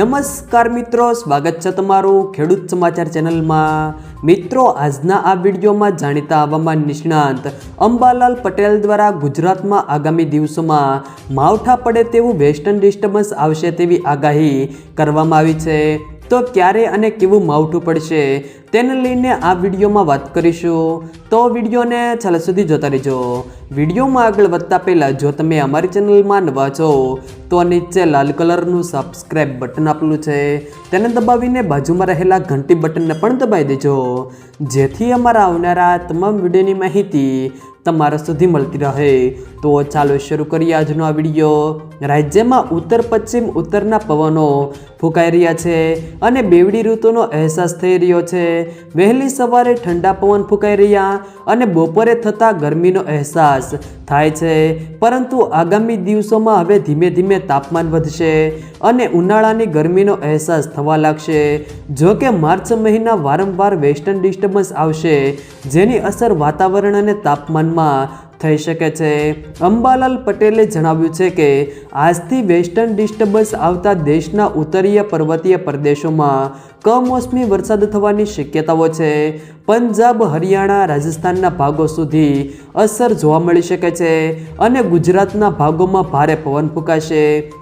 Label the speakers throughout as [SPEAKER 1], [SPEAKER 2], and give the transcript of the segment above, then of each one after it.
[SPEAKER 1] નમસ્કાર મિત્રો, સ્વાગત છે તમારું ખેડૂત સમાચાર ચેનલમાં. મિત્રો, આજના આ વિડીયોમાં જાણીતા હવામાન નિષ્ણાંત અંબાલાલ પટેલ દ્વારા ગુજરાતમાં આગામી દિવસોમાં માવઠા પડે તેવું વેસ્ટર્ન ડિસ્ટર્બન્સ આવશે તેવી આગાહી કરવામાં આવી છે. તો ક્યારે અને કેવું માવઠું પડશે તેને લઈને આ વિડીયોમાં વાત કરીશું. તો વિડીયોને છેલ્લે સુધી જોતા રહેજો. વિડીયોમાં આગળ વધતા પહેલાં જો તમે અમારી ચેનલમાં નવા છો, તો નીચે લાલ કલરનું સબસ્ક્રાઇબ બટન આપેલું છે. તેને દબાવીને બાજુમાં રહેલા ઘંટી બટનને પણ દબાવી દેજો. જેથી અમારા આવનારા તમામ વિડીયોની માહિતી તમારા સુધી મળતી રહે. તો ચાલો શરૂ કરીએ આજનો આ વીડિયો. રાજ્યમાં ઉત્તર, પશ્ચિમ ઉત્તરના પવનો ફૂંકાઈ રહ્યા છે અને બેવડી ઋતુનો અહેસાસ થઈ રહ્યો છે. વહેલી સવારે ઠંડા પવન ફૂંકાઈ રહ્યા અને બપોરે થતાં ગરમીનો અહેસાસ થાય છે. પરંતુ આગામી દિવસોમાં હવે ધીમે ધીમે તાપમાન વધશે અને ઉનાળાની ગરમીનો અહેસાસ થવા લાગશે. જો કે માર્ચ મહિના વારંવાર વેસ્ટર્ન ડિસ્ટર્બન્સ આવશે, જેની અસર વાતાવરણ અને તાપમાનમાં થઈ શકે છે. અંબાલાલ પટેલે જણાવ્યું છે કે, આજથી વેસ્ટર્ન ડિસ્ટર્બન્સ આવતા દેશના ઉત્તરીય પર્વતીય પ્રદેશોમાં કમોસમી વરસાદ થવાની શક્યતાઓ છે. પંજાબ, હરિયાણા, રાજસ્થાનના ભાગો સુધી અસર જોવા મળી શકે છે અને ગુજરાતના ભાગોમાં ભારે પવન ફૂંકાશે.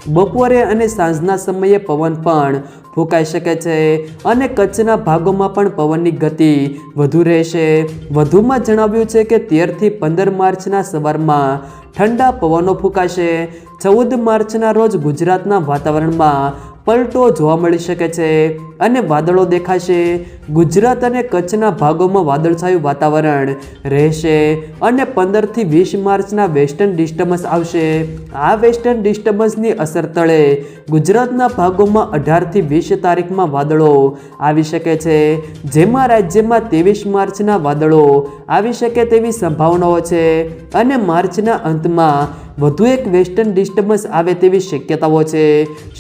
[SPEAKER 1] બપોરે અને સાંજના સમયે પવન પણ ફૂંકાઈ શકે છે અને કચ્છના ભાગોમાં પણ પવનની ગતિ વધુ રહેશે. વધુમાં જણાવ્યું છે કે તેરથી પંદર માર્ચના સવારમાં ઠંડા પવનો ફૂંકાશે. ચૌદ માર્ચના રોજ ગુજરાતના વાતાવરણમાં પલટો જોવા મળી શકે છે. અને વાદળો દેખાશે. ગુજરાત અને કચ્છના ભાગોમાં વાદળછાયું વાતાવરણ રહેશે અને પંદરથી વીસ માર્ચના વેસ્ટર્ન ડિસ્ટર્બન્સ આવશે. આ વેસ્ટર્ન ડિસ્ટર્બન્સની અસર તળે ગુજરાતના ભાગોમાં અઢારથી વીસ તારીખમાં વાદળો આવી શકે છે. જેમાં રાજ્યમાં ત્રેવીસ માર્ચના વાદળો આવી શકે તેવી સંભાવનાઓ છે અને માર્ચના અંતમાં વધુ એક વેસ્ટર્ન ડિસ્ટર્બન્સ આવે તેવી શક્યતાઓ છે.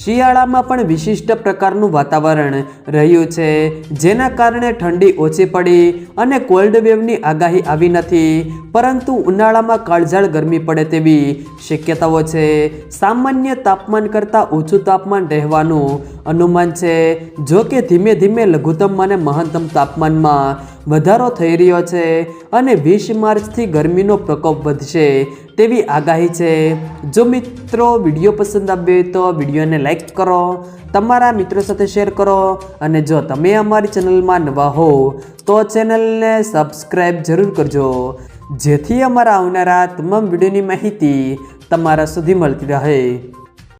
[SPEAKER 1] શિયાળામાં પણ વિશિષ્ટ પ્રકારનું વાતાવરણ રહ્યું છે. જેના કારણે ઠંડી ઓછી પડી અને કોલ્ડ વેવની આગાહી આવી નથી. પરંતુ ઉનાળામાં કાળઝાળ ગરમી પડે તેવી શક્યતાઓ છે. સામાન્ય તાપમાન કરતાં ઓછું તાપમાન રહેવાનું અનુમાન છે. જો કે ધીમે ધીમે લઘુત્તમ અને મહત્તમ તાપમાનમાં વધારો થઈ રહ્યો છે અને વીસ માર્ચથી ગરમીનો પ્રકોપ વધશે તેવી આગાહી છે. જો મિત્રો વીડિયો પસંદ આવ્યો તો વિડીયોને લાઇક કરો, તમારા મિત્રો સાથે શેર કરો અને જો તમે અમારી ચેનલમાં નવા હો તો ચેનલને સબસ્ક્રાઈબ જરૂર કરજો. જેથી અમારા આવનારા તમામ વિડીયોની માહિતી તમારા સુધી મળતી રહે.